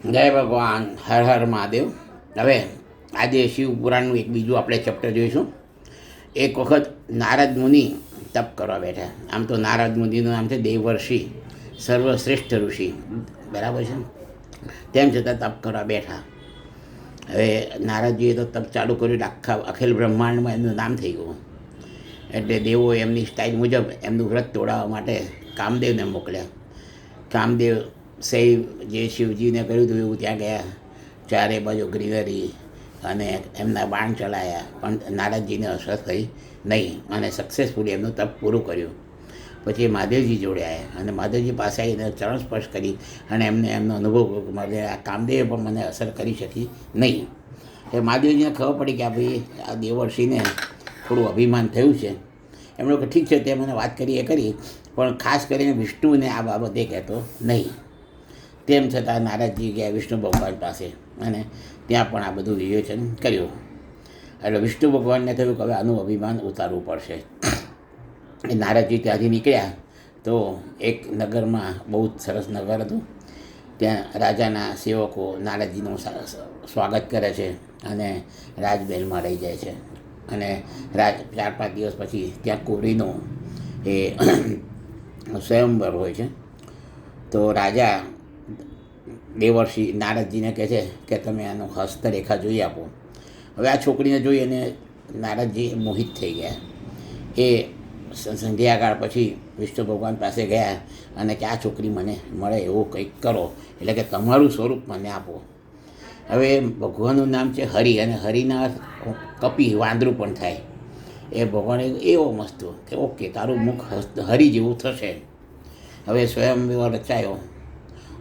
જય ભગવાન, હર હર મહાદેવ. હવે આજે શિવ પુરાણનું એક બીજું આપણે ચેપ્ટર જોઈશું. એક વખત નારદ મુનિ તપ કરવા બેઠા. આમ તો નારદ મુનિનું નામ છે દેવર્ષિ, સર્વશ્રેષ્ઠ ઋષિ. બરાબર છે તેમ છતાં તપ કરવા બેઠા. હવે નારદજીએ તો તપ ચાલુ કર્યું આખા અખિલ બ્રહ્માંડમાં એમનું નામ થઈ ગયું. એટલે દેવો એમની સ્ટાઇલ મુજબ એમનું વ્રત તોડાવવા માટે કામદેવને મોકલ્યા. કામદેવ સૈવ જે શિવજીને કર્યું હતું એવું ત્યાં ગયા. ચારે બાજુ ગ્રીનરી અને એમના બાણ ચલાયા પણ નારદજીને અસર થઈ નહીં અને સક્સેસફુલી એમનું તપ પૂરું કર્યું. પછી મહાદેવજી જોડે આવ્યા અને મહાદેવજી પાસે આવીને ચરણ સ્પર્શ કરી અને એમને એમનો અનુભવ મારે આ કામદેવે પણ મને અસર કરી શકી નહીં. એ મહાદેવજીને ખબર પડી કે આ ભાઈ આ દેવર્ષિને થોડું અભિમાન થયું છે. એમણે કે ઠીક છે, તે મને વાત કરી એ કરી, પણ ખાસ કરીને વિષ્ણુને આ બાબતે કહેતો નહીં. તેમ છતાં નારદજી ગયા વિષ્ણુ ભગવાન પાસે. અને ત્યાં પણ આ બધું વિવેચન કર્યું. એટલે વિષ્ણુ ભગવાનને થયું કે હવે આનું અભિમાન ઉતારવું પડશે. એ નારદજી ત્યાંથી નીકળ્યા તો એક નગરમાં, બહુ જ સરસ નગર હતું. ત્યાં રાજાના સેવકો નારદજીનું સ્વાગત કરે છે અને રાજમહેલમાં રહી જાય છે. અને રાજ ચાર પાંચ દિવસ પછી ત્યાં કોરીનો એ સ્વયંવર હોય છે. તો રાજા દેવર્ષિ નારદજીને કહે છે કે તમે આનો હસ્તરેખા જોઈ આપો. હવે આ છોકરીને જોઈ અને નારદજી મોહિત થઈ ગયા. એ સંધ્યાકાળ પછી વિષ્ણુ ભગવાન પાસે ગયા અને કે આ છોકરી મને મળે એવું કંઈક કરો, એટલે કે તમારું સ્વરૂપ મને આપો. હવે ભગવાનનું નામ છે હરિ અને હરિના કપી વાંદરું પણ થાય. એ ભગવાને એવો મસ્ત કે ઓકે, તારું મુખ હસ્ત- હરિ જેવું થશે. હવે સ્વયંવર રચાયો.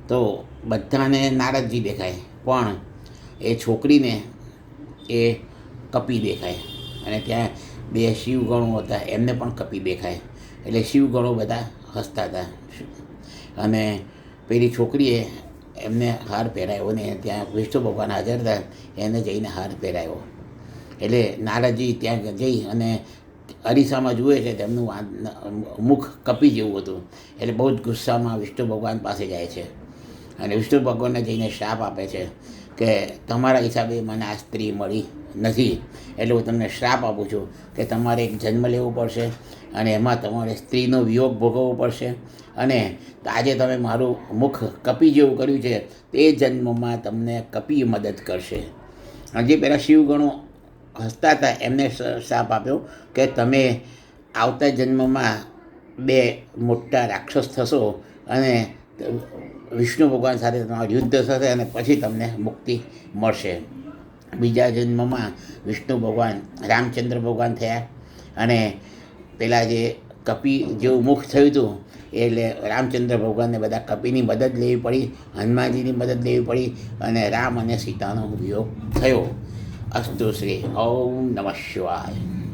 તો બધાને નારદજી દેખાય, પણ એ છોકરીને એ કપી દેખાય. અને ત્યાં બે શિવગણો હતા, એમને પણ કપી દેખાય. એટલે શિવગણો બધા હસતા હતા. અને પેલી છોકરીએ એમને હાર પહેરાવ્યો ને ત્યાં વિષ્ણુ ભગવાન હાજર હતા, એને જઈને હાર પહેરાવ્યો એટલે નારદજી ત્યાં જઈ અને અરીસામાં જુએ છે તેમનું મુખ કપી જેવું હતું. એટલે બહુ જ ગુસ્સામાં વિષ્ણુ ભગવાન પાસે જાય છે. અને વિષ્ણુ ભગવાનને જઈને શ્રાપ આપે છે કે તમારા હિસાબે મને આ સ્ત્રી મળી નથી. એટલે હું તમને શ્રાપ આપું છું કે તમારે એક જન્મ લેવો પડશે અને એમાં તમારે સ્ત્રીનો વિયોગ ભોગવવો પડશે. અને આજે તમે મારું મુખ કપી જેવું કર્યું છે, તે જન્મમાં તમને કપી મદદ કરશે. હજી પહેલાં શિવગણો હસતા હતા, એમને શ- શાપ આપ્યો કે તમે આવતા જન્મમાં બે મોટા રાક્ષસ થશો અને વિષ્ણુ ભગવાન સાથે તમારું યુદ્ધ થશે અને પછી તમને મુક્તિ મળશે. બીજા જન્મમાં વિષ્ણુ ભગવાન, રામચંદ્ર ભગવાન થયા અને પેલા જે કપી જેવું મુખ થયું હતું, એટલે રામચંદ્ર ભગવાનને બધા કપિની મદદ લેવી પડી, હનુમાનજીની મદદ લેવી પડી અને રામ અને સીતાનો વિયોગ થયો. અસ્તુ શ્રી ઓમ નમઃ શિવાય.